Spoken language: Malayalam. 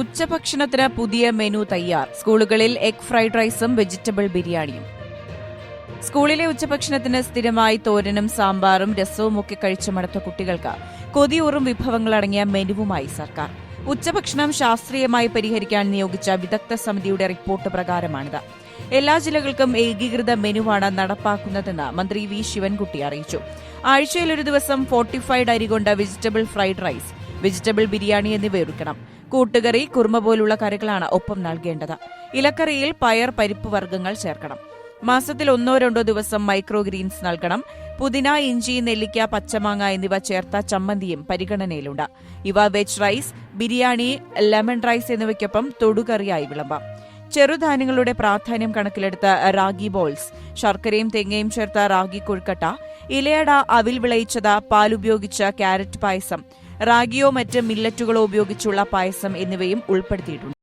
ഉച്ചഭക്ഷണത്തിന് പുതിയ മെനു തയ്യാർ. സ്കൂളുകളിൽ എഗ് ഫ്രൈഡ് റൈസും വെജിറ്റബിൾ ബിരിയാണിയും. സ്കൂളിലെ ഉച്ചഭക്ഷണത്തിന് സ്ഥിരമായി തോരനും സാമ്പാറും രസവും ഒക്കെ കഴിച്ചു മടുത്ത കുട്ടികൾക്ക് കൊതിയൂറും വിഭവങ്ങളടങ്ങിയ മെനുവുമായി സർക്കാർ. ഉച്ചഭക്ഷണം ശാസ്ത്രീയമായി പരിഹരിക്കാൻ നിയോഗിച്ച വിദഗ്ധ സമിതിയുടെ റിപ്പോർട്ട് പ്രകാരമാണിത്. എല്ലാ ജില്ലകൾക്കും ഏകീകൃത മെനുവാണ് നടപ്പാക്കുന്നതെന്ന് മന്ത്രി വി. ശിവൻകുട്ടി അറിയിച്ചു. ആഴ്ചയിൽ ഒരു ദിവസം ഫോർട്ടിഫൈഡ് അരി കൊണ്ട് vegetable fried rice vegetable biryani എന്നിവ ഒരുക്കണം. കൂട്ടുകറി കുറുമ പോലുള്ള കറികളാണ് ഒപ്പം നൽകേണ്ടത്. ഇലക്കറിയിൽ പയർ പരിപ്പ് വർഗങ്ങൾ ചേർക്കണം. മാസത്തിൽ ഒന്നോ രണ്ടോ ദിവസം മൈക്രോ ഗ്രീൻസ് നൽകണം. പുതിന ഇഞ്ചി നെല്ലിക്ക പച്ചമാങ്ങ എന്നിവ ചേർത്ത ചമ്മന്തിയും പരിഗണനയിലുണ്ട്. ഇവ veg rice biryani lemon rice എന്നിവയ്ക്കൊപ്പം തൊടുകറിയായി വിളമ്പാം. ചെറുധാന്യങ്ങളുടെ പ്രാധാന്യം കണക്കിലെടുത്ത റാഗി ബോൾസ് ശർക്കരയും തേങ്ങയും ചേർത്ത റാഗി കൊഴുക്കട്ട ഇലയട അവിൽ വിളയിച്ചത് പാലുപയോഗിച്ച ക്യാരറ്റ് പായസം റാഗിയോ മറ്റ് മില്ലറ്റുകളോ ഉപയോഗിച്ചുള്ള പായസം എന്നിവയും ഉൾപ്പെടുത്തിയിട്ടുണ്ട്.